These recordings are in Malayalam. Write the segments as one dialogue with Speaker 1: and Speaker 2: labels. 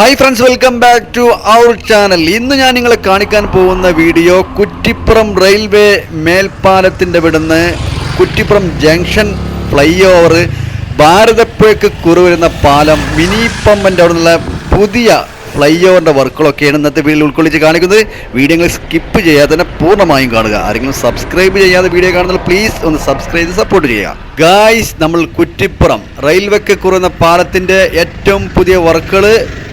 Speaker 1: Hi friends welcome back to our channel ഇന്ന് ഞാൻ നിങ്ങളെ കാണിക്കാൻ പോകുന്ന വീഡിയോ കുറ്റിപ്പുറം റെയിൽവേ മേൽപ്പാലത്തിന്റെ വിടുന്ന് കുറ്റിപ്പുറം ജംഗ്ഷൻ ഫ്ലൈ ഓവർ ഭാരതപ്പുഴയ്ക്ക് കുറുവരുന്ന പാലം മിനി പമ്പന്റെ അവിടെ നിന്നുള്ള പുതിയ ഫ്ലൈ ഓവറിന്റെ വർക്കുകളൊക്കെയാണ് ഇന്നത്തെ വീഡിയോയിൽ ഉൾക്കൊള്ളിച്ച് കാണിക്കുന്നത്. വീഡിയോകൾ സ്കിപ്പ് ചെയ്യാതെ തന്നെ പൂർണമായും കാണുക. ആരെങ്കിലും സബ്സ്ക്രൈബ് ചെയ്യാതെ വീഡിയോ കാണുന്നത് പ്ലീസ് ഒന്ന് സബ്സ്ക്രൈബ് ചെയ്ത് സപ്പോർട്ട് ചെയ്യുക. ഗായ്സ് നമ്മൾ കുറ്റിപ്പുറം റെയിൽവേക്ക് കുറുന്ന പാലത്തിന്റെ ഏറ്റവും പുതിയ വർക്കുകൾ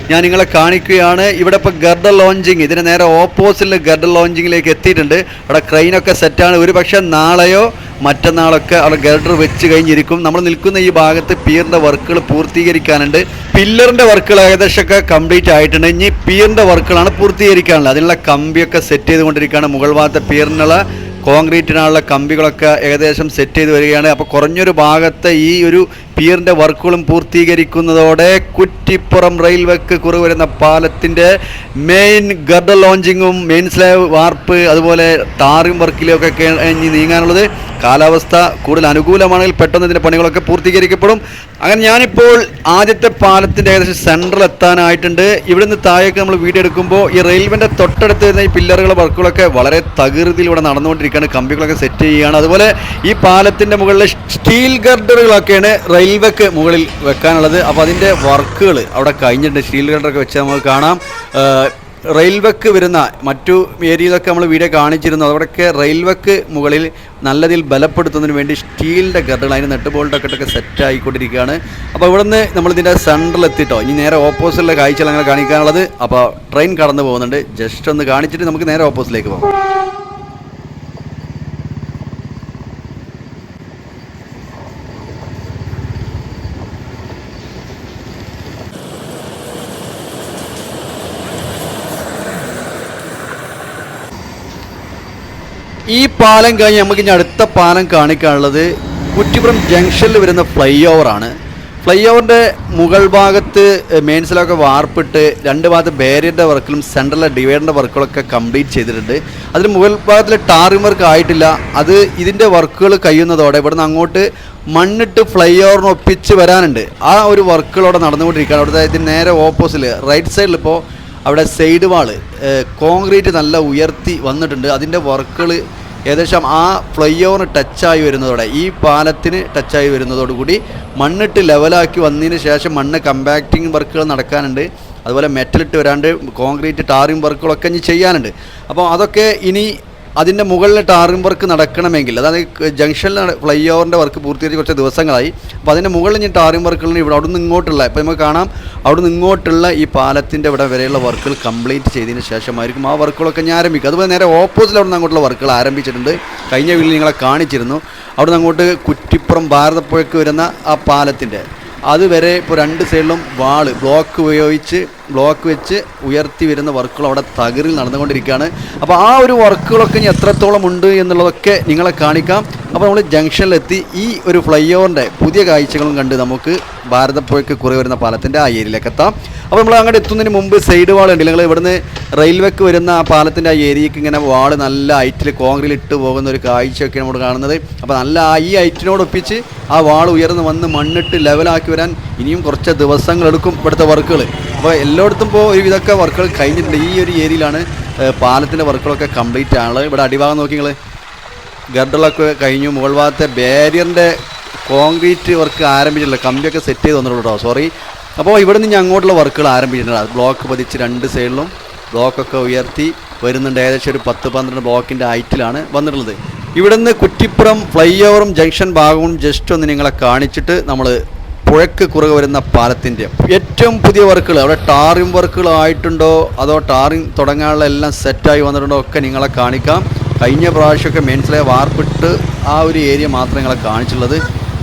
Speaker 1: ഞാൻ നിങ്ങളെ കാണിക്കുകയാണ്. ഇവിടെ ഇപ്പോൾ ഗർഡർ ലോഞ്ചിങ്. ഇതിന് നേരെ ഓപ്പോസിറ്റിൽ ഗർഡർ ലോഞ്ചിങ്ങിലേക്ക് എത്തിയിട്ടുണ്ട്. അവിടെ ക്രെയിനൊക്കെ സെറ്റാണ് ഒരു പക്ഷേ നാളെയോ മറ്റന്നാളൊക്കെ അവിടെ ഗർഡർ വെച്ച് കഴിഞ്ഞിരിക്കും. നമ്മൾ നിൽക്കുന്ന ഈ ഭാഗത്ത് പിയറിന്റെ വർക്കുകൾ പൂർത്തീകരിക്കാനുണ്ട്. പില്ലറിന്റെ വർക്കുകൾ ഏകദേശമൊക്കെ കംപ്ലീറ്റ് ആയിട്ടുണ്ട്. ഇനി പിയറിന്റെ വർക്കുകളാണ് പൂർത്തീകരിക്കാനുള്ളത്. അതിനുള്ള കമ്പിയൊക്കെ സെറ്റ് ചെയ്തുകൊണ്ടിരിക്കുകയാണ്. മുകൾ ഭാഗത്തെ പിയറിനുള്ള കോൺക്രീറ്റിനുള്ള കമ്പികളൊക്കെ ഏകദേശം സെറ്റ് ചെയ്ത് വരികയാണ്. അപ്പോൾ കുറഞ്ഞൊരു ഭാഗത്തെ ഈ ഒരു പിയറിന്റെ വർക്കുകളും പൂർത്തീകരിക്കുന്നതോടെ കുറ്റിപ്പുറം റെയിൽവേക്ക് കുറവ് വരുന്ന പാലത്തിന്റെ മെയിൻ ഗർഡർ ലോഞ്ചിങ്ങും മെയിൻ സ്ലാബ് വാർപ്പ് അതുപോലെ ടാറിങ് വർക്കിലൊക്കെ കഴിഞ്ഞ് നീങ്ങാനുള്ളത് കാലാവസ്ഥ കൂടുതൽ അനുകൂലമാണെങ്കിൽ പെട്ടെന്ന് ഇതിന്റെ പണികളൊക്കെ പൂർത്തീകരിക്കപ്പെടും. അങ്ങനെ ഞാനിപ്പോൾ ആദ്യത്തെ പാലത്തിന്റെ ഏകദേശം സെൻട്രൽ എത്താനായിട്ടുണ്ട്. ഇവിടുന്ന് താഴേക്ക് നമ്മൾ വീഡിയോ എടുക്കുമ്പോൾ ഈ റെയിൽവേന്റെ തൊട്ടടുത്ത് വരുന്ന ഈ പില്ലറുകളെ വർക്കുകളൊക്കെ വളരെ തകൃതിയിൽ ഇവിടെ നടന്നുകൊണ്ടിരിക്കുകയാണ്. കമ്പികളൊക്കെ സെറ്റ് ചെയ്യുകയാണ്. അതുപോലെ ഈ പാലത്തിന്റെ മുകളിൽ സ്റ്റീൽ ഗർഡറുകളൊക്കെയാണ് റെയിൽവേക്ക് മുകളിൽ വെക്കാനുള്ളത്. അപ്പോൾ അതിന്റെ വർക്കുകൾ അവിടെ കഴിഞ്ഞിട്ടുണ്ട്. സ്റ്റീൽ കണ്ടറൊക്കെ വെച്ച് നമുക്ക് കാണാം. റെയിൽവേക്ക് വരുന്ന മറ്റു ഏരിയയിലൊക്കെ നമ്മൾ വീഡിയോ കാണിച്ചിരുന്നു. അവിടെയൊക്കെ റെയിൽവേക്ക് മുകളിൽ നല്ലതിൽ ബലപ്പെടുത്തുന്നതിന് വേണ്ടി സ്റ്റീലിന്റെ ഗർഡുകൾ അതിന് നെട്ട് ബോൾട്ടൊക്കെ ഇട്ടൊക്കെ സെറ്റ് ആയിക്കൊണ്ടിരിക്കുകയാണ്. അപ്പോൾ ഇവിടുന്ന് നമ്മളിതിന്റെ സെന്ററിൽ എത്തിയിട്ടോ ഇനി നേരെ ഓപ്പോസിറ്റിലെ കാഴ്ചകൾ അങ്ങനെ കാണിക്കാനുള്ളത്. അപ്പോൾ ട്രെയിൻ കടന്നു പോകുന്നുണ്ട്. ജസ്റ്റ് ഒന്ന് കാണിച്ചിട്ട് നമുക്ക് നേരെ ഓപ്പോസിറ്റിലേക്ക് പോകാം. ഈ പാലം കഴിഞ്ഞ് നമുക്ക് ഇനി അടുത്ത പാലം കാണിക്കാനുള്ളത് കുറ്റിപ്പുറം ജംഗ്ഷനിൽ വരുന്ന ഫ്ലൈ ഓവറാണ് ഫ്ലൈ ഓവറിന്റെ മുകൾ ഭാഗത്ത് മെയിൻസിലൊക്കെ വാർപ്പിട്ട് രണ്ട് ഭാഗത്ത് ബാരിയറിന്റെ വർക്കിലും സെൻട്രലിലെ ഡിവൈഡറിന്റെ വർക്കുകളൊക്കെ കംപ്ലീറ്റ് ചെയ്തിട്ടുണ്ട്. അതിൽ മുകൾ ഭാഗത്തിൽ ടാറിംഗ് വർക്ക് ആയിട്ടില്ല. അത് ഇതിന്റെ വർക്കുകൾ കഴിയുന്നതോടെ ഇവിടുന്ന് അങ്ങോട്ട് മണ്ണിട്ട് ഫ്ലൈ ഓവറിന് ഒപ്പിച്ച് വരാനുണ്ട്. ആ ഒരു വർക്കുകളോടെ നടന്നുകൊണ്ടിരിക്കുകയാണ്. അവിടുത്തെ ഇതിന് നേരെ ഓപ്പോസിറ്റ് റൈറ്റ് സൈഡിൽ ഇപ്പോൾ അവിടെ സൈഡ് വാൾ കോൺക്രീറ്റ് നല്ല ഉയർത്തി വന്നിട്ടുണ്ട്. അതിന്റെ വർക്കുകൾ ഏകദേശം ആ ഫ്ലൈ ഓവറിന് ടച്ചായി വരുന്നതോടെ ഈ പാലത്തിന് ടച്ചായി വരുന്നതോടുകൂടി മണ്ണിട്ട് ലെവലാക്കി വന്നതിന് ശേഷം മണ്ണ് കമ്പാക്റ്റിംഗ് വർക്കുകൾ നടക്കാനുണ്ട്. അതുപോലെ മെറ്റലിട്ട് വരാണ്ട് കോൺക്രീറ്റ് ടാറിംഗ് വർക്കുകളൊക്കെ ഇനി ചെയ്യാനുണ്ട്. അപ്പോൾ അതൊക്കെ ഇനി അതിന്റെ മുകളിൽ ടാറിംഗ് വർക്ക് നടക്കണമെങ്കിൽ അതായത് ജംഗ്ഷനിൽ ഫ്ലൈ ഓവറിന്റെ വർക്ക് പൂർത്തീകരിച്ച് കുറച്ച് ദിവസങ്ങളായി. അപ്പോൾ അതിന്റെ മുകളിൽ ഞാൻ ടാറിംഗ് വർക്കുകൾ ഇവിടെ അവിടെ നിന്ന് ഇങ്ങോട്ടുള്ള ഇപ്പോൾ നമുക്ക് കാണാം അവിടെ നിന്ന് ഇങ്ങോട്ടുള്ള ഈ പാലത്തിന്റെ ഇവിടെ വരെയുള്ള വർക്കുകൾ കംപ്ലീറ്റ് ചെയ്തതിന് ശേഷമായിരിക്കും ആ വർക്കുകളൊക്കെ ഞാൻ ആരംഭിക്കും അതുപോലെ നേരെ ഓപ്പോസിറ്റ് അവിടെ നിന്ന് അങ്ങോട്ടുള്ള വർക്കുകൾ ആരംഭിച്ചിട്ടുണ്ട്. കഴിഞ്ഞ വീട്ടിൽ നിങ്ങളെ കാണിച്ചിരുന്നു. അവിടെ നിന്ന് അങ്ങോട്ട് കുറ്റിപ്പുറം ഭാരതപ്പുഴയ്ക്ക് വരുന്ന ആ പാലത്തിന്റെ അതുവരെ ഇപ്പോൾ രണ്ട് സൈഡിലും വാൾ ബ്ലോക്ക് ഉപയോഗിച്ച് ബ്ലോക്ക് വെച്ച് ഉയർത്തി വരുന്ന വർക്കുകൾ അവിടെ തകറിൽ നടന്നുകൊണ്ടിരിക്കുകയാണ്. അപ്പോൾ ആ ഒരു വർക്കുകളൊക്കെ ഇനി എത്രത്തോളം ഉണ്ട് എന്നുള്ളതൊക്കെ നിങ്ങളെ കാണിക്കാം. അപ്പോൾ നമ്മൾ ജംഗ്ഷനിലെത്തി ഈ ഒരു ഫ്ലൈ ഓവറിന്റെ പുതിയ കാഴ്ചകളും കണ്ട് നമുക്ക് ഭാരതപ്പുഴയ്ക്ക് കുറേ വരുന്ന പാലത്തിന്റെ ആ ഏരിയയിലേക്ക് എത്താം. അപ്പോൾ നമ്മൾ അങ്ങോട്ട് എത്തുന്നതിന് മുമ്പ് സൈഡ് വാൾ ഉണ്ട് നിങ്ങൾ ഇവിടുന്ന് റെയിൽവേക്ക് വരുന്ന ആ പാലത്തിന്റെ ആ ഏരിയക്ക് ഇങ്ങനെ വാൾ നല്ല ഹൈറ്റിൽ കോൺക്രീറ്റ് ഇട്ട് പോകുന്ന ഒരു കാഴ്ചയൊക്കെ നമ്മൾ കാണുന്നത്. അപ്പോൾ നല്ല ഈ ഹൈറ്റിനോടൊപ്പിച്ച് ആ വാൾ ഉയർന്ന് വന്ന് മണ്ണിട്ട് ലെവലാക്കി വരാൻ ഇനിയും കുറച്ച് ദിവസങ്ങളെടുക്കും ഇവിടുത്തെ വർക്കുകൾ അപ്പോൾ എല്ലായിടത്തും ഇപ്പോൾ ഒരു ഇതൊക്കെ വർക്കുകൾ കഴിഞ്ഞിട്ടുണ്ട്. ഈ ഒരു ഏരിയയിലാണ് പാലത്തിന്റെ വർക്കുകളൊക്കെ കംപ്ലീറ്റ് ആണുള്ളത്. ഇവിടെ അടിഭാഗം നോക്കി നിങ്ങൾ ഗർഡറൊക്കെ കഴിഞ്ഞു. മുകൾ ഭാഗത്തെ ബാരിയറിന്റെ കോൺക്രീറ്റ് വർക്ക് ആരംഭിച്ചിട്ടില്ല. കമ്പിയൊക്കെ സെറ്റ് ചെയ്ത് തന്നിട്ടുള്ളൂ കേട്ടോ സോറി അപ്പോൾ ഇവിടെ നിന്ന് അങ്ങോട്ടുള്ള വർക്കുകൾ ആരംഭിച്ചിട്ടുണ്ട് ബ്ലോക്ക് പതിച്ച് രണ്ട് സൈഡിലും ബ്ലോക്കൊക്കെ ഉയർത്തി വരുന്നുണ്ട്. ഏകദേശം ഒരു പത്ത് പന്ത്രണ്ട് ബ്ലോക്കിന്റെ ഹൈറ്റിലാണ് വന്നിട്ടുള്ളത്. ഇവിടുന്ന് കുറ്റിപ്പുറം ഫ്ലൈ ഓവറും ജംഗ്ഷൻ ഭാഗവും ജസ്റ്റ് ഒന്ന് നിങ്ങളെ കാണിച്ചിട്ട് നമ്മൾ പുഴക്ക് കുറവ് വരുന്ന പാലത്തിന്റെ ഏറ്റവും പുതിയ വർക്കുകൾ. അവിടെ ടാറിംഗ് വർക്കുകൾ ആയിട്ടുണ്ടോ അതോ ടാറിംഗ് തുടങ്ങാനുള്ള എല്ലാം സെറ്റായി വന്നിട്ടുണ്ടോ ഒക്കെ നിങ്ങളെ കാണിക്കാം. കഴിഞ്ഞ പ്രാവശ്യമൊക്കെ മെയിൻസിലെ വാർപ്പിട്ട് ആ ഒരു ഏരിയ മാത്രം നിങ്ങളെ കാണിച്ചുള്ളത്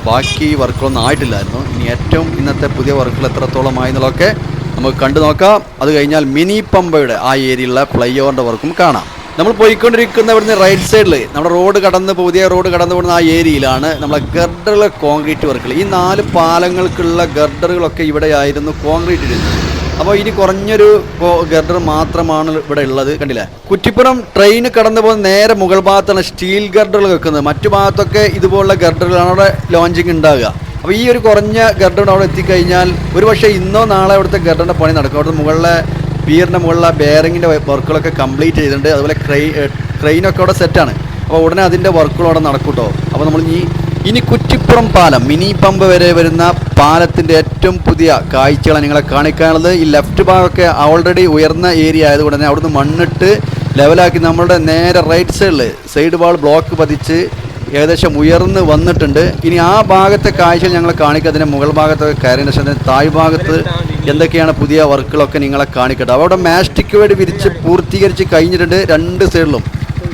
Speaker 1: ബാക്കി വർക്കുകളൊന്നും ആയിട്ടില്ലായിരുന്നു. ഇനി ഏറ്റവും ഇന്നത്തെ പുതിയ വർക്കുകൾ എത്രത്തോളമായി എന്നുള്ളതൊക്കെ നമുക്ക് കണ്ടു നോക്കാം. അത് കഴിഞ്ഞാൽ മിനി പമ്പയുടെ ആ ഏരിയയിലുള്ള ഫ്ലൈ ഓവറിന്റെ വർക്കും കാണാം. നമ്മൾ പോയിക്കൊണ്ടിരിക്കുന്ന ഇവിടുന്ന് റൈറ്റ് സൈഡിൽ നമ്മുടെ റോഡ് കടന്ന് പുതിയ റോഡ് കടന്നു പോകുന്ന ആ ഏരിയയിലാണ് നമ്മളെ ഗർഡറിലെ കോൺക്രീറ്റ് വർക്കുകൾ ഈ നാല് പാലങ്ങൾക്കുള്ള ഗർഡറുകളൊക്കെ ഇവിടെയായിരുന്നു കോൺക്രീറ്റ് ഇടുന്നത് അപ്പോൾ ഇനി കുറഞ്ഞൊരു ഗർഡർ മാത്രമാണ് ഇവിടെ ഉള്ളത്. കണ്ടില്ലേ? കുറ്റിപ്പുറം ട്രെയിൻ കടന്നു പോകുന്ന നേരെ മുകൾ ഭാഗത്താണ് സ്റ്റീൽ ഗർഡറുകൾ വെക്കുന്നത്. മറ്റു ഭാഗത്തൊക്കെ ഇതുപോലുള്ള ഗർഡറുകളാണ് അവിടെ ലോഞ്ചിങ് ഉണ്ടാകുക അപ്പോൾ ഈ ഒരു കുറഞ്ഞ ഗർഡർ അവിടെ എത്തിക്കഴിഞ്ഞാൽ ഒരു പക്ഷേ ഇന്നോ നാളെ അവിടുത്തെ ഗർഡറിന്റെ പണി നടക്കും. അവിടുത്തെ മുകളിലെ പിയറിന്റെ മുകളിലെ ബെയറിങ്ങിന്റെ വർക്കുകളൊക്കെ കംപ്ലീറ്റ് ചെയ്തിട്ടുണ്ട്. അതുപോലെ ട്രെയിൻ ക്രെയിനൊക്കെ അവിടെ സെറ്റാണ് അപ്പോൾ ഉടനെ അതിന്റെ വർക്കുകൾ അവിടെ നടക്കൂട്ടോ കേട്ടോ അപ്പോൾ നമ്മൾ ഈ ഇനി കുറ്റിപ്പുറം പാലം മിനി പമ്പ് വരെ വരുന്ന പാലത്തിന്റെ ഏറ്റവും പുതിയ കാഴ്ചകളാണ് നിങ്ങളെ കാണിക്കാനുള്ളത്. ഈ ലെഫ്റ്റ് ഭാഗമൊക്കെ ഓൾറെഡി ഉയർന്ന ഏരിയ ആയതുകൊണ്ട് തന്നെ അവിടുന്ന് മണ്ണിട്ട് ലെവലാക്കി നമ്മളുടെ നേരെ റൈറ്റ് സൈഡിൽ സൈഡ് വാൾ ബ്ലോക്ക് പതിച്ച് ഏകദേശം ഉയർന്ന് വന്നിട്ടുണ്ട്. ഇനി ആ ഭാഗത്തെ കാഴ്ചകൾ ഞങ്ങൾ കാണിക്കുക അതിന്റെ മുകൾ ഭാഗത്തൊക്കെ കയറിയ ശേഷം തായ് ഭാഗത്ത് എന്തൊക്കെയാണ് പുതിയ വർക്കുകളൊക്കെ നിങ്ങളെ കാണിക്കട്ടെ. അവിടെ മാസ്റ്റിക് വേടി വിരിച്ച് പൂർത്തീകരിച്ച് കഴിഞ്ഞിട്ടുണ്ട് രണ്ട് സൈഡിലും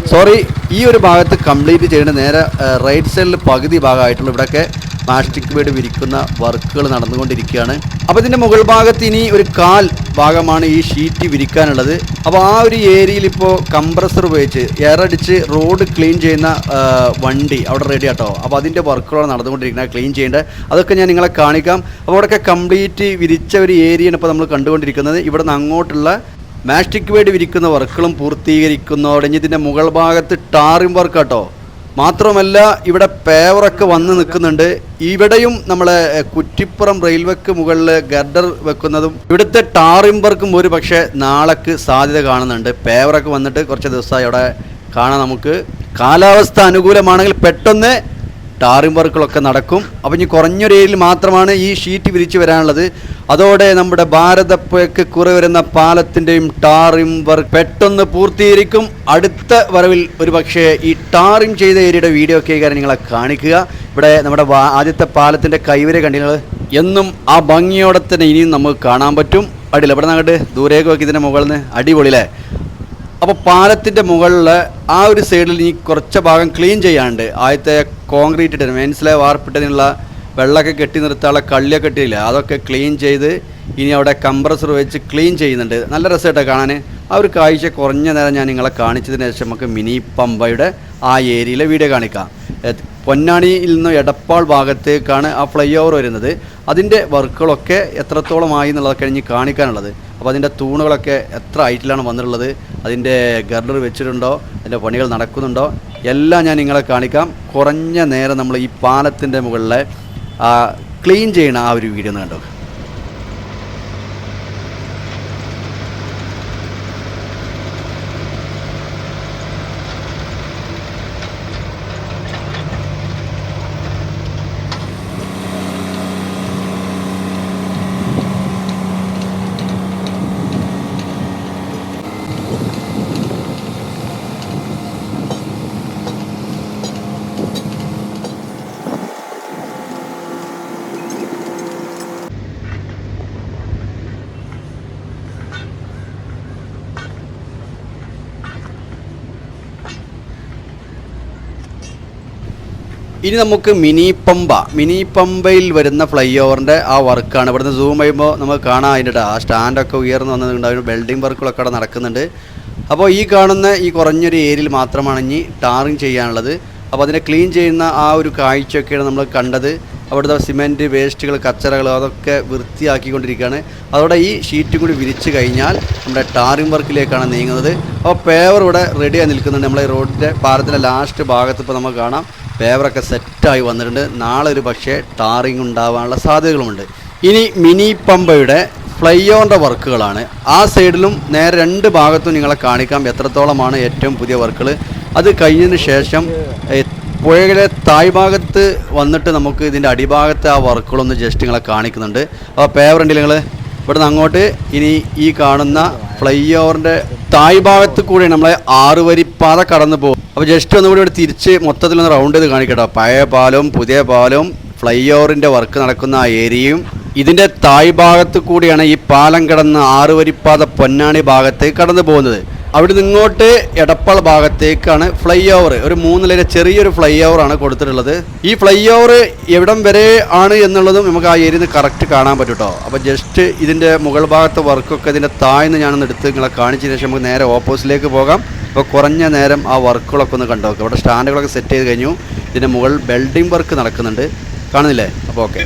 Speaker 1: സോറി ഈ ഒരു ഭാഗത്ത് കംപ്ലീറ്റ് ചെയ്യുന്ന നേരെ റൈറ്റ് സൈഡിൽ പകുതി ഭാഗമായിട്ടുള്ള ഇവിടെയൊക്കെ മാസ്റ്റിക് ബേഡ് വിരിക്കുന്ന വർക്കുകൾ നടന്നുകൊണ്ടിരിക്കുകയാണ്. അപ്പോൾ ഇതിന്റെ മുകൾ ഭാഗത്ത് ഇനി ഒരു കാൽ ഭാഗമാണ് ഈ ഷീറ്റ് വിരിക്കാനുള്ളത്. അപ്പോൾ ആ ഒരു ഏരിയയിൽ ഇപ്പോൾ കംപ്രസർ ഉപയോഗിച്ച് എയറടിച്ച് റോഡ് ക്ലീൻ ചെയ്യുന്ന വണ്ടി അവിടെ റെഡി ആട്ടോ. അപ്പോൾ അതിന്റെ വർക്കുകളാണ് നടന്നുകൊണ്ടിരിക്കുന്നത് ക്ലീൻ ചെയ്യേണ്ടത്. അതൊക്കെ ഞാൻ നിങ്ങളെ കാണിക്കാം. അപ്പോൾ അവിടെയൊക്കെ കംപ്ലീറ്റ് വിരിച്ച ഒരു ഏരിയയാണ് ഇപ്പോൾ നമ്മൾ കണ്ടുകൊണ്ടിരിക്കുന്നത്. ഇവിടെ നിന്ന് അങ്ങോട്ടുള്ള മാസ്റ്റിക് വേണ്ടി വിരിക്കുന്ന വർക്കുകളും പൂർത്തീകരിക്കുന്നതോടെ ഇനി മുകൾ ഭാഗത്ത് ടാറിംഗ് വർക്ക് കേട്ടോ മാത്രമല്ല ഇവിടെ പേവറൊക്കെ വന്ന് നിൽക്കുന്നുണ്ട്. ഇവിടെയും നമ്മളെ കുറ്റിപ്പുറം റെയിൽവേക്ക് മുകളിൽ ഗർഡർ വെക്കുന്നതും ഇവിടുത്തെ ടാറിംഗ് വർക്കും ഒരു പക്ഷേ നാളേക്ക് സാധ്യത കാണുന്നുണ്ട്. പേവറൊക്കെ വന്നിട്ട് കുറച്ച് ദിവസമായി അവിടെ കാണാം നമുക്ക്. കാലാവസ്ഥ അനുകൂലമാണെങ്കിൽ പെട്ടെന്ന് ടാറിംഗ് വർക്കുകളൊക്കെ നടക്കും. അപ്പം ഇനി കുറഞ്ഞൊരു ഏരിയയിൽ മാത്രമാണ് ഈ ഷീറ്റ് വിരിച്ച് വരാനുള്ളത്. അതോടെ നമ്മുടെ ഭാരതപ്പുഴയ്ക്ക് കുറെ വരുന്ന പാലത്തിന്റെയും ടാറിംഗ് വർക്ക് പെട്ടെന്ന് പൂർത്തീകരിക്കും. അടുത്ത വരവിൽ ഒരു പക്ഷേ ഈ ടാറിംഗ് ചെയ്ത ഏരിയയുടെ വീഡിയോ ഒക്കെ കാര്യം നിങ്ങളെ കാണിക്കുക. ഇവിടെ നമ്മുടെ ആദ്യത്തെ പാലത്തിന്റെ കൈവര കണ്ടിങ്ങൾ എന്നും ആ ഭംഗിയോടെ തന്നെ ഇനിയും നമുക്ക് കാണാൻ പറ്റും. അടിയില്ല ഇവിടെ നിന്ന് ദൂരേക്ക് നോക്കി ഇതിന്റെ മുകളിൽ നിന്ന്. അടിപൊളിയല്ലേ? അപ്പോൾ പാലത്തിന്റെ മുകളിൽ ആ ഒരു സൈഡിൽ ഇനി കുറച്ച് ഭാഗം ക്ലീൻ ചെയ്യാണ്ട് ആദ്യത്തെ കോൺക്രീറ്റ് ഇട്ട് മെയിൻസിലെ വാർപ്പിട്ടതിനുള്ള വെള്ളമൊക്കെ കെട്ടി നിർത്താനുള്ള കള്ളിയൊക്കെ കെട്ടിയില്ല അതൊക്കെ ക്ലീൻ ചെയ്ത് ഇനി അവിടെ കംപ്രസർ വെച്ച് ക്ലീൻ ചെയ്യുന്നുണ്ട്. നല്ല രസമായിട്ടാണ് കാണാൻ ആ ഒരു കാഴ്ച കുറഞ്ഞ നേരം ഞാൻ നിങ്ങളെ കാണിച്ചതിന് ശേഷം നമുക്ക് മിനി പമ്പയുടെ ആ ഏരിയയിലെ വീഡിയോ കാണിക്കാം. പൊന്നാണിയിൽ നിന്ന് എടപ്പാൾ ഭാഗത്തേക്കാണ് ആ ഫ്ലൈ ഓവർ വരുന്നത്. അതിന്റെ വർക്കുകളൊക്കെ എത്രത്തോളമായി എന്നുള്ളതൊക്കെ ഇനി കാണിക്കാനുള്ളത്. അപ്പോൾ അതിന്റെ തൂണുകളൊക്കെ എത്ര ഹൈറ്റിലാണ് വന്നിട്ടുള്ളത് അതിന്റെ ഗർഡർ വെച്ചിട്ടുണ്ടോ അതിന്റെ പണികൾ നടക്കുന്നുണ്ടോ എല്ലാം ഞാൻ നിങ്ങളെ കാണിക്കാം. കുറഞ്ഞ നേരം നമ്മൾ ഈ പാലത്തിന്റെ മുകളിലെ ക്ലീൻ ചെയ്യണ ആ ഒരു വീഡിയോ ഒന്ന് കണ്ടോ ഇനി നമുക്ക് മിനി പമ്പ. മിനി പമ്പയിൽ വരുന്ന ഫ്ലൈ ഓവറിന്റെ ആ വർക്കാണ്. ഇവിടുന്ന് സൂം ചെയ്യുമ്പോൾ നമുക്ക് കാണാം അതിന്റെ ആ സ്റ്റാൻഡൊക്കെ ഉയർന്നു വന്നിട്ടുണ്ട്. അതിന് വെൽഡിംഗ് വർക്കുകളൊക്കെ അവിടെ നടക്കുന്നുണ്ട്. അപ്പോൾ ഈ കാണുന്ന ഈ കുറഞ്ഞൊരു ഏരിയയിൽ മാത്രമാണ് ഇനി ടാറിങ് ചെയ്യാനുള്ളത്. അപ്പോൾ അതിനെ ക്ലീൻ ചെയ്യുന്ന ആ ഒരു കാഴ്ചയൊക്കെയാണ് നമ്മൾ കണ്ടത്. അവിടുത്തെ സിമെന്റ് വേസ്റ്റുകൾ കച്ചറകൾ അതൊക്കെ വൃത്തിയാക്കിക്കൊണ്ടിരിക്കുകയാണ്. അതോടെ ഈ ഷീറ്റും കൂടി വിരിച്ച് കഴിഞ്ഞാൽ നമ്മുടെ ടാറിംഗ് വർക്കിലേക്കാണ് നീങ്ങുന്നത്. അപ്പോൾ പേവർ ഇവിടെ റെഡിയായി നിൽക്കുന്നുണ്ട്. നമ്മളെ റോഡിന്റെ പാലത്തിന്റെ ലാസ്റ്റ് ഭാഗത്ത് ഇപ്പോൾ നമുക്ക് കാണാം. പേവറൊക്കെ സെറ്റായി വന്നിട്ടുണ്ട്. നാളെ ഒരു പക്ഷേ ടാറിങ് ഉണ്ടാവാനുള്ള സാധ്യതകളുമുണ്ട്. ഇനി മിനി പമ്പയുടെ ഫ്ലൈ ഓവറിന്റെ വർക്കുകളാണ്. ആ സൈഡിലും നേരെ രണ്ട് ഭാഗത്തും നിങ്ങളെ കാണിക്കാം എത്രത്തോളമാണ് ഏറ്റവും പുതിയ വർക്കുകൾ അത് കഴിഞ്ഞതിന് ശേഷം പുഴയുടെ താഴ്ഭാഗത്ത് വന്നിട്ട് നമുക്ക് ഇതിന്റെ അടിഭാഗത്തെ ആ വർക്കുകളൊന്ന് ജസ്റ്റ് നിങ്ങളെ കാണിക്കുന്നുണ്ട്. അപ്പോൾ ഉണ്ടെങ്കിൽ നിങ്ങൾ ഇവിടുന്ന് അങ്ങോട്ട് ഇനി ഈ കാണുന്ന ഫ്ലൈ ഓവറിന്റെ താഴ്ഭാഗത്ത് കൂടി നമ്മളെ ആറ് വരി പാത കടന്നു പോകും അപ്പോൾ ജസ്റ്റ് ഒന്നും കൂടി ഇവിടെ തിരിച്ച് മൊത്തത്തിൽ ഒന്ന് റൗണ്ട് ചെയ്ത് കാണിക്കട്ടോ പഴയ പാലവും പുതിയ പാലവും ഫ്ലൈ ഓവറിന്റെ വർക്ക് നടക്കുന്ന ആ ഏരിയയും ഇതിന്റെ താഴ്ഭാഗത്ത് കൂടിയാണ് ഈ പാലം കടന്ന് ആറ് വരിപ്പാത പൊന്നാണി ഭാഗത്തേക്ക് കടന്നു പോകുന്നത്. അവിടെ നിന്ന് ഇങ്ങോട്ട് എടപ്പാൾ ഭാഗത്തേക്കാണ് ഫ്ലൈ ഓവർ ഒരു മൂന്ന് ചെറിയൊരു ഫ്ലൈ ഓവർ ആണ് കൊടുത്തിട്ടുള്ളത്. ഈ ഫ്ലൈ ഓവർ എവിടം വരെ ആണ് എന്നുള്ളതും നമുക്ക് ആ ഏരിയയിൽ നിന്ന് കറക്റ്റ് കാണാൻ പറ്റൂട്ടോ അപ്പോൾ ജസ്റ്റ് ഇതിന്റെ മുകൾ ഭാഗത്തെ വർക്കൊക്കെ ഇതിന്റെ താഴ്ന്ന് ഞാനൊന്ന് എടുത്ത് നിങ്ങളെ കാണിച്ചതിന് ശേഷം നമുക്ക് നേരെ ഓപ്പോസിറ്റിലേക്ക് പോകാം. അപ്പോൾ കുറഞ്ഞ നേരം ആ വർക്കുകളൊക്കെ ഒന്ന് കണ്ടു? നോക്കാം ഇവിടെ സ്റ്റാൻഡുകളൊക്കെ സെറ്റ് ചെയ്ത് കഴിഞ്ഞു. ഇതിന്റെ മുകളിൽ ബിൽഡിംഗ് വർക്ക് നടക്കുന്നുണ്ട്. കാണുന്നില്ലേ? അപ്പോൾ ഓക്കെ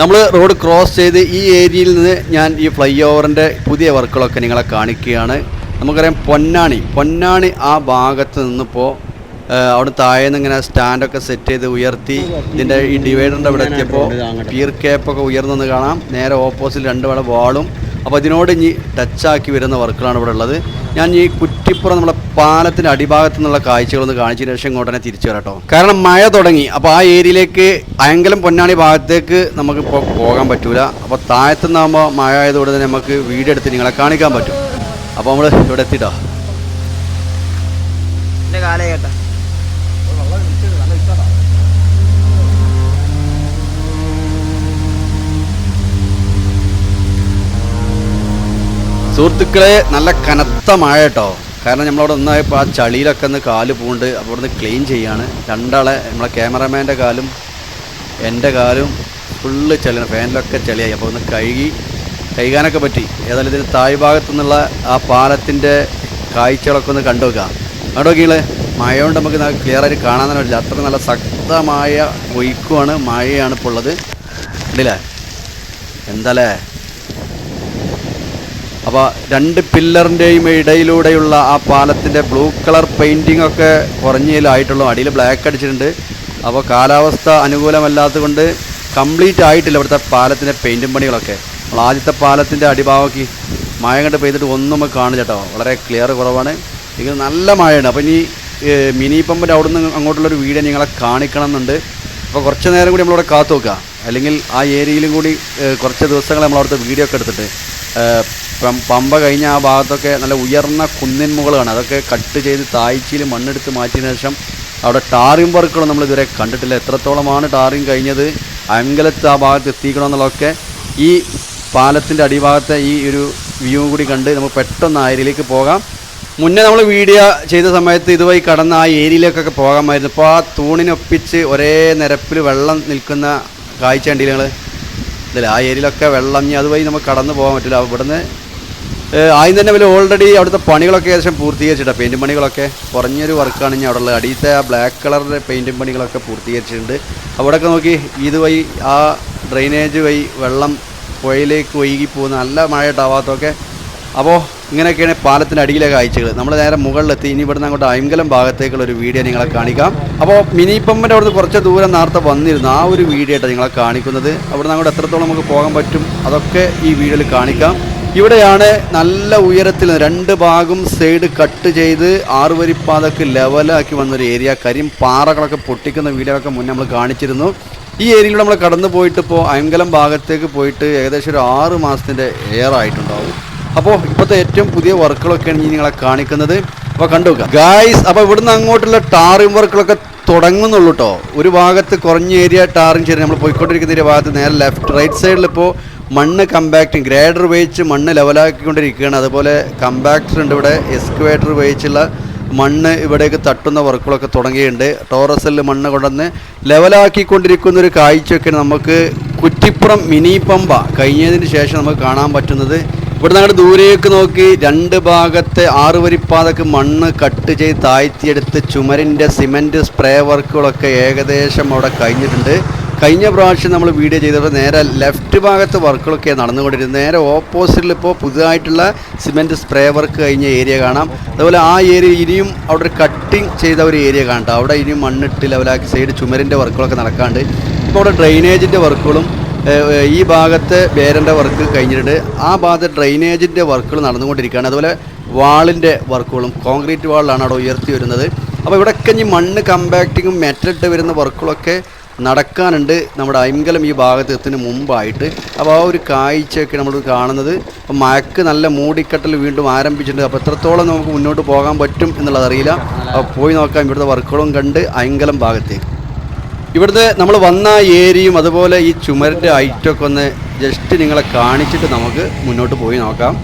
Speaker 1: നമ്മൾ റോഡ് ക്രോസ് ചെയ്ത് ഈ ഏരിയയിൽ നിന്ന് ഞാൻ ഈ ഫ്ലൈ ഓവറിന്റെ പുതിയ വർക്കുകളൊക്കെ നിങ്ങളെ കാണിക്കുകയാണ്. നമുക്കറിയാം പൊന്നാണി. പൊന്നാണി ആ ഭാഗത്ത് നിന്നിപ്പോൾ അവിടെ താഴെ നിന്ന് ഇങ്ങനെ സ്റ്റാൻഡൊക്കെ സെറ്റ് ചെയ്ത് ഉയർത്തി ഇതിന്റെ ഈ ഡിവൈഡറിന്റെ ഇവിടെ എത്തിയപ്പോൾ പീർ കേപ്പൊക്കെ ഉയർന്നെന്ന് കാണാം. നേരെ ഓപ്പോസിറ്റ് രണ്ട് വേള വാളും. അപ്പോൾ അതിനോട് ഇനി ടച്ചാക്കി വരുന്ന വർക്കുകളാണ് ഇവിടെ ഉള്ളത്. ഞാൻ ഈ കുറ്റിപ്പുറം നമ്മുടെ പാലത്തിന്റെ അടിഭാഗത്തു നിന്നുള്ള കാഴ്ചകളൊന്ന് കാണിച്ചതിന് ശേഷം ഇങ്ങോട്ട് തന്നെ തിരിച്ചു വരാം കേട്ടോ കാരണം മഴ തുടങ്ങി. അപ്പോൾ ആ ഏരിയയിലേക്ക് അയങ്കലം പൊന്നാണി ഭാഗത്തേക്ക് നമുക്ക് പോകാൻ പറ്റൂല. അപ്പോൾ താഴത്തുനിന്നാകുമ്പോൾ മഴ ആയതുകൊണ്ട് തന്നെ നമുക്ക് വീടെടുത്ത് എടുത്ത് നിങ്ങളെ കാണിക്കാൻ പറ്റും. അപ്പോൾ നമ്മൾ ഇവിടെ എത്തിട്ടോ. സുഹൃത്തുക്കളെ നല്ല കനത്ത മഴ കേട്ടോ. കാരണം നമ്മളവിടെ ഒന്നായപ്പോൾ ആ ചളിയിലൊക്കെ ഒന്ന് കാൽ പൂണ്ട് അപ്പോൾ ഇവിടുന്ന് ക്ലീൻ ചെയ്യാണ്. രണ്ടാളെ നമ്മളെ ക്യാമറമാന്റെ കാലും എന്റെ കാലും ഫുള്ള് ചളിയാണ്. ഫാനിലൊക്കെ ചളിയായി. അപ്പോൾ ഒന്ന് കഴുകി കഴുകാനൊക്കെ പറ്റി. ഏതായാലും ഇതിന് തായ് ഭാഗത്തു നിന്നുള്ള ആ പാലത്തിന്റെ കാഴ്ചകളൊക്കെ ഒന്ന് കണ്ടു വെക്കാം കണ്ടു നോക്കിയാൽ മഴ നമുക്ക് ക്ലിയർ ആയിട്ട് കാണാൻ തന്നെ പറ്റില്ല. അത്ര നല്ല ശക്തമായ ഒഴുക്കുമാണ് മഴയാണ് ഇപ്പോൾ ഉള്ളത്. കണ്ടില്ലേ? എന്താല്ലേ അപ്പോൾ രണ്ട് പില്ലറിന്റെയും ഇടയിലൂടെയുള്ള ആ പാലത്തിന്റെ ബ്ലൂ കളർ പെയിന്റിംഗ് ഒക്കെ കുറഞ്ഞതിലായിട്ടുള്ളൂ. അടിയിൽ ബ്ലാക്ക് അടിച്ചിട്ടുണ്ട്. അപ്പോൾ കാലാവസ്ഥ അനുകൂലമല്ലാത്തതുകൊണ്ട് കംപ്ലീറ്റ് ആയിട്ടില്ല ഇവിടുത്തെ പാലത്തിന്റെ പെയിന്റും പണികളൊക്കെ. നമ്മൾ ആദ്യത്തെ പാലത്തിന്റെ അടിഭാഗമൊക്കെ മഴ കണ്ട് പെയ്തിട്ട് ഒന്നും നമുക്ക് കാണില്ല കേട്ടോ. വളരെ ക്ലിയർ കുറവാണ്. ഇങ്ങനെ നല്ല മഴയുണ്ട് അപ്പോൾ ഇനി മിനി പമ്പിന്റെ അവിടെ നിന്ന് അങ്ങോട്ടുള്ളൊരു വീഡിയോ നിങ്ങളെ കാണിക്കണം എന്നുണ്ട് അപ്പോൾ കുറച്ച് നേരം കൂടി നമ്മളിവിടെ കാത്തു വെക്കുക അല്ലെങ്കിൽ ആ ഏരിയയിലും കൂടി കുറച്ച് ദിവസങ്ങൾ നമ്മൾ അവിടുത്തെ വീഡിയോ ഒക്കെ എടുത്തിട്ട് പമ്പ കഴിഞ്ഞ ആ ഭാഗത്തൊക്കെ നല്ല ഉയർന്ന കുന്നിൻ മുകളാണ്. അതൊക്കെ കട്ട് ചെയ്ത് താഴ്ചയിൽ മണ്ണെടുത്ത് മാറ്റിയതിനു ശേഷം അവിടെ ടാറിങ് വർക്കുകൾ നമ്മൾ ഇതുവരെ കണ്ടിട്ടില്ല. എത്രത്തോളമാണ് ടാറിങ് കഴിഞ്ഞത്? അങ്കലത്ത് ആ ഭാഗത്ത് എത്തിക്കണമെന്നുള്ളതൊക്കെ ഈ പാലത്തിന്റെ അടിഭാഗത്തെ ഈ ഒരു വ്യൂ കൂടി കണ്ട് നമുക്ക് പെട്ടെന്ന് ആ ഏരിയയിലേക്ക് പോകാം. മുന്നേ നമ്മൾ വീഡിയോ ചെയ്ത സമയത്ത് ഇതുവഴി കടന്ന് ആ ഏരിയയിലേക്കൊക്കെ പോകാമായിരുന്നു. ഇപ്പോൾ ആ തൂണിനൊപ്പിച്ച് ഒരേ നിരപ്പിൽ വെള്ളം നിൽക്കുന്ന കാഴ്ച കണ്ടില്ല നിങ്ങൾ? ഇതില്ല ആ ഏരിയയിലൊക്കെ വെള്ളം ഇനി അതുവഴി നമുക്ക് കടന്നു പോകാൻ പറ്റില്ല. ഇവിടുന്ന് ആദ്യം തന്നെ വലിയ ഓൾറെഡി അവിടുത്തെ പണികളൊക്കെ ഏകദേശം പൂർത്തീകരിച്ചിട്ടാണ് പെയിന്റ് പണികളൊക്കെ കുറഞ്ഞൊരു വർക്കാണ് ഇനി അവിടെ ഉള്ളത് അടിയത്തെ ആ ബ്ലാക്ക് കളറിന്റെ പെയിന്റും പണികളൊക്കെ പൂർത്തീകരിച്ചിട്ടുണ്ട്. അവിടെയൊക്കെ നോക്കി ഇതുവഴി ആ ഡ്രെയിനേജ് വഴി വെള്ളം പുഴയിലേക്ക് ഒഴുകി പോകുന്ന നല്ല മഴയിട്ടാവാത്തൊക്കെ അപ്പോൾ ഇങ്ങനെയൊക്കെയാണ് പാലത്തിന്റെ അടിയിലെ കാഴ്ചകൾ. നമ്മൾ നേരെ മുകളിലെത്തി. ഇനി ഇവിടുന്ന് അങ്ങോട്ട് അയങ്കലം ഭാഗത്തേക്കുള്ള ഒരു വീഡിയോ നിങ്ങളെ കാണിക്കാം. അപ്പോൾ മിനി പമ്പിന്റെ അവിടുന്ന് കുറച്ച് ദൂരം നേരത്തെ വന്നിരുന്നു. ആ ഒരു വീഡിയോ ആയിട്ട് നിങ്ങളെ കാണിക്കുന്നത്. അവിടുന്ന് അങ്ങോട്ട് എത്രത്തോളം നമുക്ക് പോകാൻ പറ്റും അതൊക്കെ ഈ വീഡിയോയിൽ കാണിക്കാം. ഇവിടെയാണ് നല്ല ഉയരത്തിൽ രണ്ട് ഭാഗം സൈഡ് കട്ട് ചെയ്ത് ആറുവരിപ്പാതക്ക് ലെവലാക്കി വന്നൊരു ഏരിയ. കരിം പാറകളൊക്കെ പൊട്ടിക്കുന്ന വീഡിയോ ഒക്കെ മുന്നേ നമ്മൾ കാണിച്ചിരുന്നു. ഈ ഏരിയയിലൂടെ നമ്മൾ കടന്നു പോയിട്ട് ഇപ്പോൾ അയങ്കലം ഭാഗത്തേക്ക് പോയിട്ട് ഏകദേശം ഒരു ആറ് മാസത്തിന്റെ എയർ ആയിട്ടുണ്ടാവും അപ്പോൾ ഇപ്പോഴത്തെ ഏറ്റവും പുതിയ വർക്കുകളൊക്കെയാണ് ഇനി നിങ്ങളെ കാണിക്കുന്നത്. അപ്പോൾ കണ്ടു ഗായ്സ് അപ്പോൾ ഇവിടുന്ന് അങ്ങോട്ടുള്ള ടാറിംഗ് വർക്കുകളൊക്കെ തുടങ്ങുന്നുള്ളൂ കേട്ടോ ഒരു ഭാഗത്ത് കുറഞ്ഞ ഏരിയ ടാറിങ് ചെയ്ത് നമ്മൾ പോയിക്കൊണ്ടിരിക്കുന്ന ഒരു ഭാഗത്ത് നേരെ ലെഫ്റ്റ് റൈറ്റ് സൈഡിൽ ഇപ്പോൾ മണ്ണ് കമ്പാക്റ്റിംഗ് ഗ്രേഡർ ഉപയോഗിച്ച് മണ്ണ് ലെവലാക്കിക്കൊണ്ടിരിക്കുകയാണ് അതുപോലെ കമ്പാക്ടർ ഉണ്ട് ഇവിടെ. എക്സ്കുവേറ്റർ ഉപയോഗിച്ചുള്ള മണ്ണ് ഇവിടേക്ക് തട്ടുന്ന വർക്കുകളൊക്കെ തുടങ്ങിയിട്ടുണ്ട്. ടോറസിൽ മണ്ണ് കൊണ്ടുവന്ന് ലെവലാക്കിക്കൊണ്ടിരിക്കുന്ന ഒരു കാഴ്ചയൊക്കെ നമുക്ക് കുറ്റിപ്പുറം മിനി പമ്പ കഴിഞ്ഞതിന് ശേഷം നമുക്ക് കാണാൻ പറ്റുന്നത്. ഇവിടെ നിങ്ങൾ ദൂരേക്ക് നോക്കി രണ്ട് ഭാഗത്തെ ആറുവരിപ്പാതൊക്കെ മണ്ണ് കട്ട് ചെയ്ത് താഴ്ത്തിയെടുത്ത് ചുമരിന്റെ സിമന്റ് സ്പ്രേ വർക്കുകളൊക്കെ ഏകദേശം അവിടെ കഴിഞ്ഞിട്ടുണ്ട്. കഴിഞ്ഞ പ്രാവശ്യം നമ്മൾ വീഡിയോ ചെയ്തപ്പോൾ നേരെ ലെഫ്റ്റ് ഭാഗത്ത് വർക്കുകളൊക്കെ നടന്നുകൊണ്ടിരുന്നത്. നേരെ ഓപ്പോസിറ്റിൽ ഇപ്പോൾ പുതുതായിട്ടുള്ള സിമെന്റ് സ്പ്രേ വർക്ക് കഴിഞ്ഞ ഏരിയ കാണാം. അതുപോലെ ആ ഏരിയ ഇനിയും അവിടെ ഒരു കട്ടിങ് ചെയ്ത ഒരു ഏരിയ കാണട്ടോ അവിടെ ഇനിയും മണ്ണിട്ട് ലെവലാക്കി സൈഡ് ചുമരിന്റെ വർക്കുകളൊക്കെ നടക്കാണ്ട്. ഇപ്പോൾ അവിടെ ഡ്രെയിനേജിന്റെ വർക്കുകളും ഈ ഭാഗത്ത് ബേരന്റെ വർക്ക് കഴിഞ്ഞിട്ടുണ്ട്. ആ ഭാഗത്ത് ഡ്രെയിനേജിന്റെ വർക്കുകൾ നടന്നുകൊണ്ടിരിക്കുകയാണ്. അതുപോലെ വാളിന്റെ വർക്കുകളും കോൺക്രീറ്റ് വാളിലാണ് അവിടെ ഉയർത്തി വരുന്നത്. അപ്പോൾ ഇവിടെയൊക്കെ ഇനി മണ്ണ് കമ്പാക്റ്റിങ്ങും മെറ്റലിട്ട് വരുന്ന വർക്കുകളൊക്കെ നടക്കാനുണ്ട്. നമ്മുടെ അയിങ്കലം ഈ ഭാഗത്ത് എത്തുന്നതിന് മുമ്പായിട്ട്. അപ്പോൾ ആ ഒരു കാഴ്ചയൊക്കെ നമ്മൾ കാണുന്നത്. അപ്പോൾ മഴക്ക് നല്ല മൂടിക്കെട്ടൽ വീണ്ടും ആരംഭിച്ചിട്ടുണ്ട്. അപ്പോൾ എത്രത്തോളം നമുക്ക് മുന്നോട്ട് പോകാൻ പറ്റും എന്നുള്ളതറിയില്ല അപ്പോൾ പോയി നോക്കാം. ഇവിടുത്തെ വർക്കുകളും കണ്ട് അയിങ്കലം ഭാഗത്തേക്ക്. ഇവിടുത്തെ നമ്മൾ വന്ന ഏരിയയും അതുപോലെ ഈ ചുമരിന്റെ ഐറ്റമൊക്കെ ഒന്ന് ജസ്റ്റ് നിങ്ങളെ കാണിച്ചിട്ട് നമുക്ക് മുന്നോട്ട് പോയി നോക്കാം.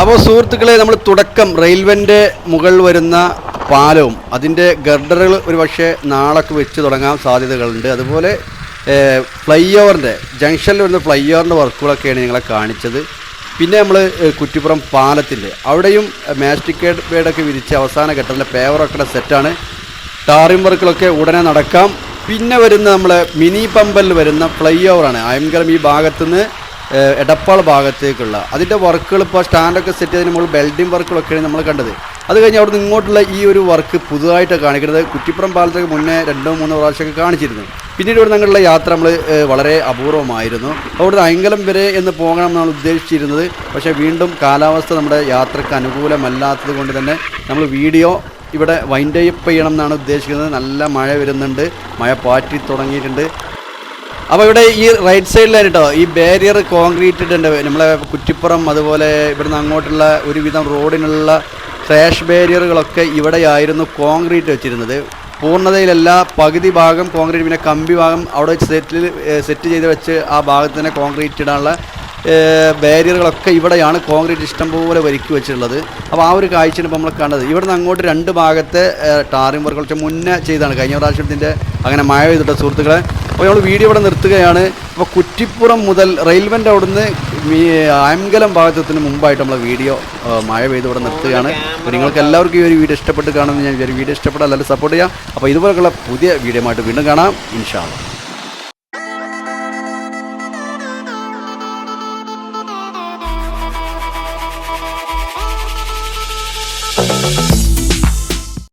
Speaker 1: അപ്പോൾ സുഹൃത്തുക്കളെ നമ്മൾ തുടക്കം റെയിൽവേന്റെ മുകൾ വരുന്ന പാലവും അതിന്റെ ഗർഡറുകൾ ഒരു പക്ഷേ നാളൊക്കെ വെച്ച് തുടങ്ങാൻ സാധ്യതകളുണ്ട്. അതുപോലെ ഫ്ലൈ ഓവറിന്റെ ജംഗ്ഷനിൽ വരുന്ന ഫ്ലൈ ഓവറിന്റെ വർക്കുകളൊക്കെയാണ് നിങ്ങളെ കാണിച്ചത്. പിന്നെ നമ്മൾ കുറ്റിപ്പുറം പാലത്തിന്റെ അവിടെയും മാസ്റ്റിക്കേഡ് ബേഡൊക്കെ വിരിച്ച് അവസാന ഘട്ടത്തിലെ പേവറൊക്കെ സെറ്റാണ്. ടാറിം വർക്കുകളൊക്കെ ഉടനെ നടക്കാം. പിന്നെ വരുന്ന നമ്മൾ മിനി പമ്പലിൽ വരുന്ന ഫ്ലൈ ഓവറാണ് അയംകരം ഈ ഭാഗത്തു നിന്ന് എടപ്പാൾ ഭാഗത്തേക്കുള്ള. അതിന്റെ വർക്കുകൾ ഇപ്പോൾ സ്റ്റാൻഡൊക്കെ സെറ്റ് ചെയ്തതിന് മുകളിൽ ബെൽഡിംഗ് വർക്കുകളൊക്കെയാണ് നമ്മൾ കണ്ടത്. അത് കഴിഞ്ഞ് അവിടുന്ന് ഇങ്ങോട്ടുള്ള ഈ ഒരു വർക്ക് പുതുതായിട്ട് കാണിക്കുന്നത് കുറ്റിപ്പുറം പാലത്തേക്ക് മുന്നേ രണ്ടോ മൂന്നോ പ്രാവശ്യമൊക്കെ കാണിച്ചിരുന്നു. പിന്നീട് ഇവിടെ ഞങ്ങളുടെ യാത്ര നമ്മൾ വളരെ അപൂർവമായിരുന്നു. അവിടുന്ന് അയങ്കലം വരെ എന്ന് പോകണം എന്നാണ് ഉദ്ദേശിച്ചിരുന്നത്. പക്ഷേ വീണ്ടും കാലാവസ്ഥ നമ്മുടെ യാത്രയ്ക്ക് അനുകൂലമല്ലാത്തത് കൊണ്ട് തന്നെ നമ്മൾ വീഡിയോ ഇവിടെ വൈൻഡ് അപ്പ് ചെയ്യണം എന്നാണ് ഉദ്ദേശിക്കുന്നത്. നല്ല മഴ വരുന്നുണ്ട്. മഴ പാറ്റി തുടങ്ങിയിട്ടുണ്ട്. അപ്പോൾ ഇവിടെ ഈ റൈറ്റ് സൈഡിലാണ് കേട്ടോ ഈ ബാരിയർ കോൺക്രീറ്റ് ഇട്ടുണ്ട് നമ്മളെ കുറ്റിപ്പുറം അതുപോലെ ഇവിടുന്ന് അങ്ങോട്ടുള്ള ഒരുവിധം റോഡിനുള്ള ക്രാഷ് ബാരിയറുകളൊക്കെ ഇവിടെയായിരുന്നു കോൺക്രീറ്റ് വെച്ചിരുന്നത്. പൂർണതയിലല്ല പകുതി ഭാഗം കോൺക്രീറ്റ് പിന്നെ കമ്പി ഭാഗം അവിടെ വെച്ച് സെറ്റിൽ സെറ്റ് ചെയ്ത് വെച്ച് ആ ഭാഗത്ത് തന്നെ കോൺക്രീറ്റ് ഇടാനുള്ള ബാരിയറുകളൊക്കെ ഇവിടെയാണ് കോൺക്രീറ്റ് ഇഷ്ടംപോലെ ഒരുക്കി വെച്ചിട്ടുള്ളത്. അപ്പോൾ ആ ഒരു കാഴ്ചയാണ് ഇപ്പോൾ നമ്മൾ കണ്ടത്. ഇവിടുന്ന് അങ്ങോട്ട് രണ്ട് ഭാഗത്തെ ടാറിംഗ് വർക്കുകൾ മുന്നേ ചെയ്താണ് കഴിഞ്ഞ പ്രാവശ്യത്തിന്റെ അങ്ങനെ മഴ പെയ്തിട്ട് സുഹൃത്തുക്കളെ അപ്പോൾ നമ്മൾ വീഡിയോ ഇവിടെ നിർത്തുകയാണ്. അപ്പോൾ കുറ്റിപ്പുറം മുതൽ റെയിൽവേന്റെ അവിടുന്ന് ആംഗലം ഭാഗത്തിന് മുമ്പായിട്ട് നമ്മൾ വീഡിയോ മഴ പെയ്ത് ഇവിടെ നിർത്തുകയാണ്. അപ്പോൾ നിങ്ങൾക്ക് എല്ലാവർക്കും ഈ ഒരു വീഡിയോ ഇഷ്ടപ്പെട്ട് കാണുമെന്ന് ഞാൻ വിചാരിക്കും വീഡിയോ ഇഷ്ടപ്പെട്ടാൽ എല്ലാവരും സപ്പോർട്ട് ചെയ്യാം അപ്പോൾ ഇതുപോലെയുള്ള പുതിയ വീഡിയോ ആയിട്ട് വീണ്ടും കാണാം. ഇൻഷാല്ല